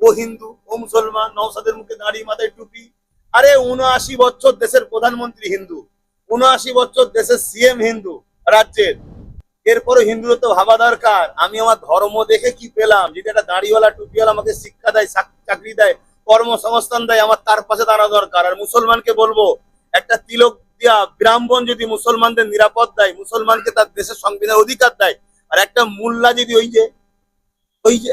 ও হিন্দু, ও মুসলমান নৌসাদের মুখে দাঁড়িয়ে মাথায় টুপি। আরে উনআশি বছর দেশের প্রধানমন্ত্রী হিন্দু, উনআশি বছর দেশের সিএম হিন্দু রাজ্যের। এরপরে হিন্দুদের তো ভাবা দরকার, আমি আমার ধর্ম দেখে কি পেলাম? যদি একটা দাড়িওয়ালা, টুপিওয়ালা আমাকে শিক্ষা দেয় চাকরি দেয়, কর্মসংস্থান দেয়, আমার তার পাশে দাঁড়া দরকার। আর মুসলমানকে বলব, একটা তিলক দিয়া ব্রাহ্মণ যদি মুসলমানদের নিরাপদ দেয়, মুসলমানকে তার দেশের সংবিধান অধিকার দেয়, আর একটা মোল্লা যদি ওই যে ওই যে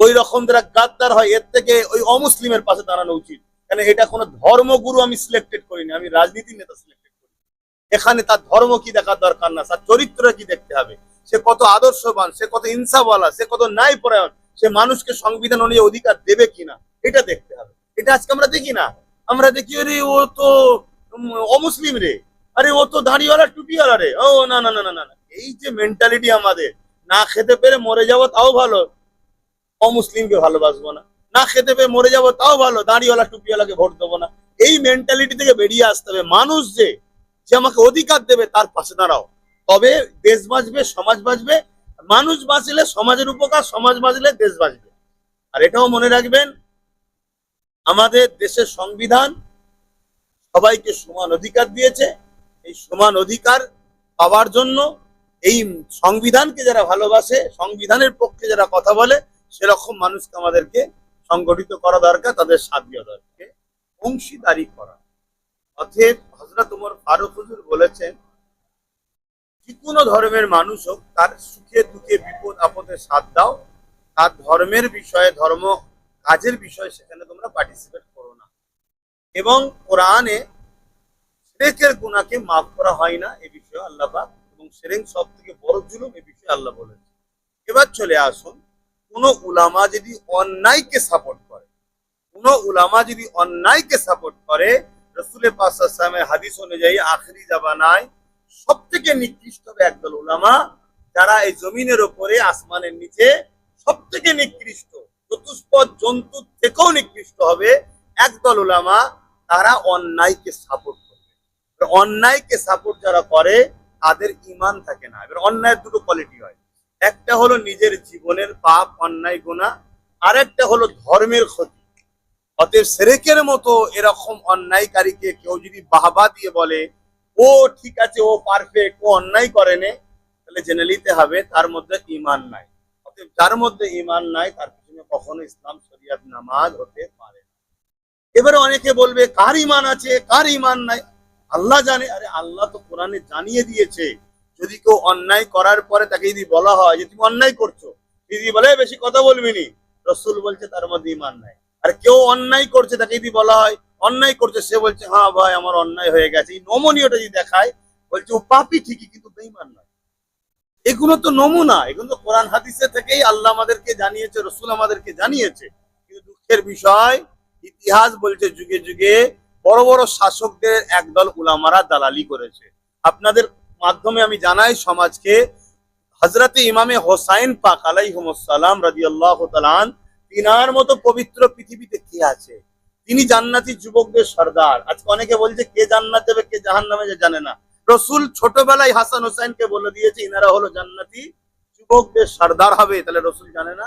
ওই রকম যারা গাদ্দার হয়, এর থেকে ওই অমুসলিমের পাশে দাঁড়ানো উচিত। কেন এটা কোনো ধর্মগুরু আমি সিলেক্টেড করিনি, আমি রাজনীতির নেতা সিলেক্টেড করি এখানে তার ধর্ম কি দেখার দরকার না, তার চরিত্র কি দেখতে হবে। সে কত আদর্শবান, সে কত ইনসাফওয়ালা, সে কত ন্যায় পরায়ণ সে মানুষকে সংবিধান অনুযায়ী অধিকার দেবে কিনা, এটা দেখতে হবে। এটা আজকে আমরা দেখি না। আমরা দেখি, আরে, ও তো অমুসলিম রে। আরে, ও তো দাঁড়িওয়ালা, টুপিওয়ালা রে। ও, না না না না না না। এই যে মেন্টালিটি আমাদের, না খেতে পেরে মরে যাব তাও ভালো। অমুসলিমকে ভালোবাসবো না। না খেতে পেয়ে মরে যাব, তাও ভালো। দাঁড়িওয়ালা, টুপিওয়ালাকে ভোট দেবো না। এই মেন্টালিটি থেকে বেরিয়ে আসতে হবে। মানুষ যে যে আমাকে অধিকার দেবে, তার পাশে দাঁড়াও। তবে দেশ বাঁচবে, সমাজ বাঁচবে। মানুষ বাঁচলে সমাজের উপকার, সমাজ বাঁচলে দেশ বাঁচবে। আর এটাও মনে রাখবেন, আমাদের দেশের সংবিধান সবাইকে সমান অধিকার দিয়েছে। এই সমান অধিকার পাওয়ার জন্য এই সংবিধানকে যারা ভালোবাসে, সংবিধানের পক্ষে যারা কথা বলে সেরকম মানুষকে আমাদেরকে সংগঠিত করা দরকার, তাদের সাথ দরকার। অংশীদারি করা। অতএব হজরত উমর ফারুক হুজুর বলেছেন, যে কোনো ধর্মের মানুষ হোক, তার সুখে দুঃখে বিপদ আপদে সাথ দাও। তার ধর্মের বিষয়ে, ধর্ম কাজের বিষয়ে সেখানে তোমরা পার্টিসিপেট করো না। এবং কোরআনে সেরেকের গুণাকে মাফ করা হয় না, এ বিষয়ে আল্লাহ এবং সেরেক সব থেকে বড় জুলুম, এ বিষয়ে আল্লাহ বলেছে এবার চলে আসুন কোন উলামা যদি অন্যায়কে সাপোর্ট করে, কোন উলামা যদি অন্যায়কে সাপোর্ট করে রসুলের পাশামের হাদিস অনুযায়ী আখেরি জাবানায় সব থেকে নিকৃষ্ট হবে একদল উলামা যারা এই জমিনের ওপরে আসমানের নিচে সব থেকে নিকৃষ্ট, চতুষ্পদ জন্তুর থেকেও নিকৃষ্ট হবে একদল উলামা তারা অন্যায়কে সাপোর্ট করবে। অন্যায়কে সাপোর্ট যারা করে, তাদের ইমান থাকে না। এবার অন্যায়ের দুটো কোয়ালিটি হয়। একটা হলো নিজের জীবনের পাপ, অন্যায় গুণা আর একটা হলো ধর্মের ক্ষতি। অতএব সেরেকের মতো এরকম অন্যায়কারীকে কেউ যদি বাহবা দিয়ে বলে, ও ঠিক আছে, ও পারফেক্ট ও অন্যায় করেনে তাহলে জেনে নিতে হবে তার মধ্যে ইমান নাই। অতএব যার মধ্যে ইমান নাই, তার পিছনে কখনো ইসলাম, শরিয়াত, নামাজ হতে পারে এবারে অনেকে বলবে, কার ইমান আছে? কার ইমান নাই? আল্লাহ জানে, আরে আল্লাহ তো কোরআনে জানিয়ে দিয়েছে। যদি কেউ অন্যায় করার পরে তাকে যদি বলা হয় যে তুমি অন্যায় করছ যদি বলে বেশি কথা বলবি নি। রসুল বলছে, তার মধ্যে ইমান নাই। আর কেউ অন্যায় করছে, তাকে যদি বলা হয়, অন্যায় করছে, সে বলছে হ্যাঁ ভাই, আমার অন্যায় হয়ে গেছে। এই নমনীয়টা যদি দেখায়, বলছে, ও পাপি ঠিকই, কিন্তু বেইমান নয়। এগুলো তো নমুনা, এগুলো তো কোরআন হাদিসে থেকেই আল্লাহ আমাদেরকে জানিয়েছে, রসুল আমাদেরকে জানিয়েছে। কিন্তু দুঃখের বিষয়, ইতিহাস বলছে, যুগে যুগে বড় বড় শাসকদের একদল উলামারা দালালি করেছে। আপনাদের মাধ্যমে আমি জানাই সমাজকে হজরতে ইমামে হোসাইন পাক আলাইহমসালাম রাজি আল্লাহ তিনার মতো পবিত্র পৃথিবীতে কে আছে? তিনি জান্নাতি যুবকদের সর্দার। আজকে অনেকে বলছে, কে জান্নাত যাবে কে জাহান নামে জানে না। রসুল ছোটবেলায় হাসান হোসেনকে বলে দিয়েছে, ইনারা হলো জান্নাতি যুবকদের সর্দার হবে। তাহলে রসুল জানে না?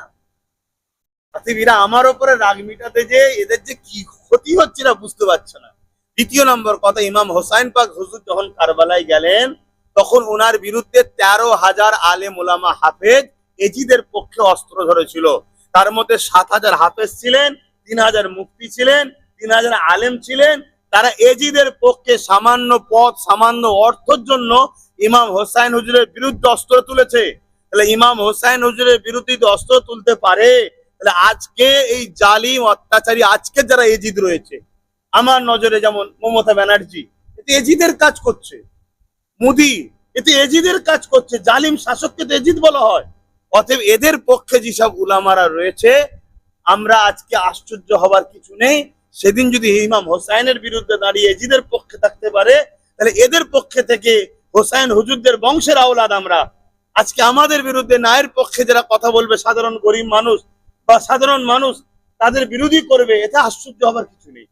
পৃথিবীরা আমার ওপরে রাগ মিটাতে যে এদের যে কি ক্ষতি হচ্ছে না বুঝতে পারছে না। দ্বিতীয় নম্বর কথা, ইমাম হোসাইন পাক হুজুর যখন কারবালায় গেলেন তখন ওনার বিরুদ্ধে তেরো হাজার আলেম ওলামা হাফেজ এজিদের পক্ষে অস্ত্র ধরেছিল। তার মধ্যে সাত হাজার হাফেজ ছিলেন, তিন হাজার মুক্তি ছিলেন, তিন হাজার আলেম ছিলেন। তারা এজিদের পক্ষে সামান্য পথ সামান্য অর্থের জন্য ইমাম হোসাইন হুজুরের বিরুদ্ধে অস্ত্র তুলেছে। তাহলে ইমাম হোসাইন হুজুরের বিরুদ্ধে অস্ত্র তুলতে পারে, তাহলে আজকে এই জালিম অত্যাচারী, আজকে যারা এজিদ রয়েছে, আমার নজরে যেমন মমতা ব্যানার্জি এজিদের কাজ করছে। মোদি, এতে এজিদের কাজ করছে, জালিম শাসককে তো এজিদ বলা হয়। অতএব এদের পক্ষে যেসব উলামারা রয়েছে, আমরা আজকে আশ্চর্য হবার কিছু নেই। সেদিন যদি ইমাম হোসাইনের বিরুদ্ধে দাঁড়িয়ে এজিদের পক্ষে থাকতে পারে, তাহলে এদের পক্ষে থেকে হোসাইন হুজুরদের বংশের আওলাদ আমরা। আজকে আমাদের বিরুদ্ধে নায়ের পক্ষে যারা কথা বলবে, সাধারণ গরিব মানুষ বা সাধারণ মানুষ, তাদের বিরোধী করবে, এতে আশ্চর্য হবার কিছু নেই।